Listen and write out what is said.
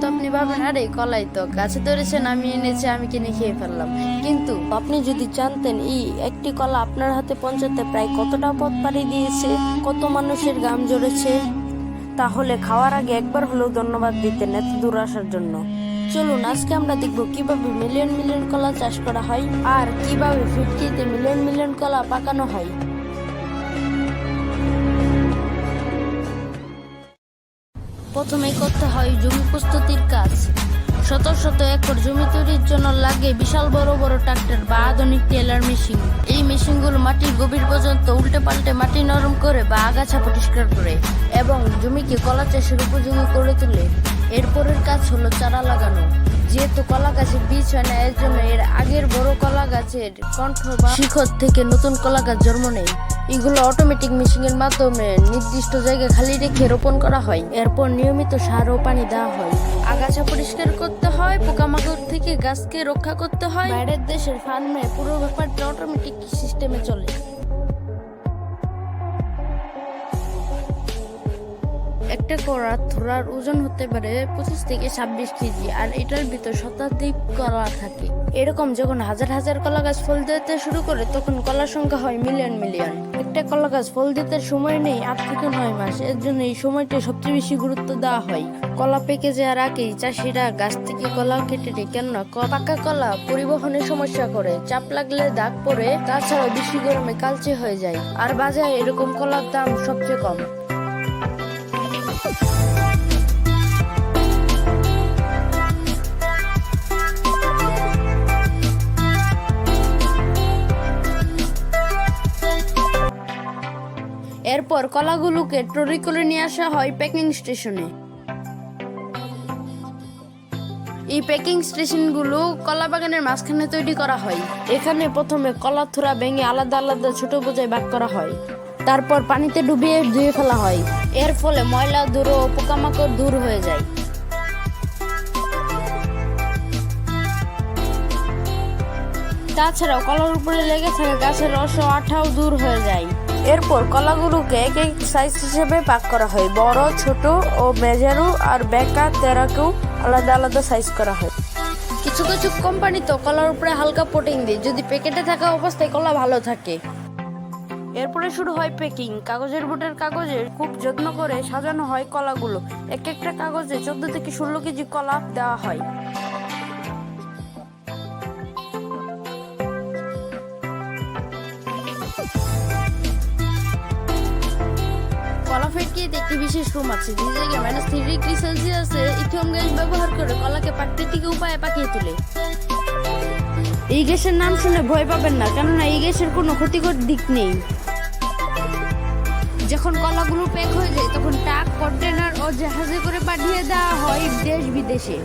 তো আপনি ভাবেন আরে কলাই তো, গাছে ধরেছেন আমি এনেছি, আমি কিনে খেয়ে ফেললাম। কিন্তু আপনি যদি জানতেন, এই একটি কলা আপনার হাতে পৌঁছাতে প্রায় কতটা পথ পাড়ি দিয়েছে, কত মানুষের গাম জড়েছে তাহলে খাওয়ার আগে একবার হলেও ধন্যবাদ দিতেন এত দূর আসার জন্য। চলুন, আজকে আমরা দেখব কীভাবে মিলিয়ন মিলিয়ন কলা চাষ করা হয় আর কীভাবে ফিফটিতে মিলিয়ন মিলিয়ন কলা পাকানো হয়। প্রথমে করতে হয় জমি প্রস্তুতির কাজ। শত শত একর জমি তৈরির জন্য লাগে বিশাল বড় বড় ট্রাক্টর বা আধুনিক টেলার মেশিন। এই মেশিনগুলো মাটির গভীর পর্যন্ত উল্টে পাল্টে মাটি নরম করে বা আগাছা পরিষ্কার করে এবং জমিকে কলা চাষের উপযোগী করে তোলে। এরপরের কাজ হলো চারা লাগানো। যেহেতু কলা গাছের বীজ হয় না, এর জন্য এর আগের বড় কলা গাছের কণ্ঠ বা শিখর থেকে নতুন কলা গাছ জন্ম নেয়। এগুলো অটোমেটিক মেশিনের মাধ্যমে নির্দিষ্ট জায়গায় খালি রেখে রোপণ করা হয়। এরপর নিয়মিত সার ও পানি দেওয়া হয়। আগাছা পরিষ্কার করতে হয়, পোকামাকড় থেকে গাছকে রক্ষা করতে হয়। বাইরের দেশের ফার্মে পুরো ব্যাপারটা অটোমেটিক সিস্টেমে চলে। একটা কড়া থোড়ার ওজন হতে পারে পঁচিশ থেকে ছাব্বিশ কেজি, আর এটার ভিতর শতাধিক কলা থাকে। এরকম যখন হাজার হাজার কলা গাছ ফল দিতে শুরু করে, তখন কলার সংখ্যা হয় মিলিয়ন মিলিয়ন। একটা কলা গাছ ফল দিতে সময় নেই, আট থেকে নয় মাস। এর জন্য এই সময়টা সবচেয়ে বেশি গুরুত্ব দেওয়া হয়। কলা পেকে যাওয়ার আগেই চাষিরা গাছ থেকে কলা কেটে নেয়, কেননা পাকা কলা পরিবহনে সমস্যা করে। চাপ লাগলে দাগ পড়ে, তাছাড়াও বেশি গরমে কালচে হয়ে যায়। আর বাজারে এরকম কলার দাম সবচেয়ে কম। এরপর কলাগুলোকে ট্রলি করে নিয়ে আসা হয় প্যাকিং স্টেশনে। এই প্যাকিং স্টেশনগুলো কলা বাগানের মাঝখানে তৈরি করা হয়। এখানে প্রথমে কলা থোড়া ভেঙে আলাদা আলাদা ছোট বোঝায় ভাগ করা হয়। তারপর পানিতে ডুবিয়ে ধুয়ে ফেলা হয়। এর ফলে ময়লা দূর ও পোকামাকড় দূর হয়ে যায়। তাছাড়াও কলার উপরে লেগে থাকা গাছের রস ও আঠাও দূর হয়ে যায়। এরপর কলাগুলোকে এক এক সাইজ হিসেবে পাক করা হয়। বড়, ছোট ও মেজারু আর বেকা তেরাকেও আলাদা আলাদা সাইজ করা হয়। কিছু কিছু কোম্পানি তো কলার উপরে হালকা পোটিং দেয়। যদি প্যাকেটে থাকা অবস্থায় কলা ভালো থাকে। এরপরে শুরু হয় প্যাকিং কাগজের বোটের কাগজে খুব যত্ন করে সাজানো হয় কলাগুলো। এক একটা কাগজে চোদ্দ থেকে ষোলো কেজি কলা দেওয়া হয়। কলা ফেটকিয়ে একটি বিশেষ রুম আছে যে জায়গায় মাইনাস থ্রি ডিগ্রি সেলসিয়াসে ইথিয়ম গ্যাস ব্যবহার করে কলাকে প্রাকৃতিক উপায়ে পাকিয়ে তোলে। এই গ্যাসের নাম শুনে ভয় পাবেন না, কেননা এই গ্যাসের কোনো ক্ষতিকর দিক নেই। যখন কলাগুলো প্যাক হয়ে যায়, তখন ট্রাক কন্টেনার ও জাহাজে করে পাঠিয়ে দেওয়া হয় দেশ বিদেশে।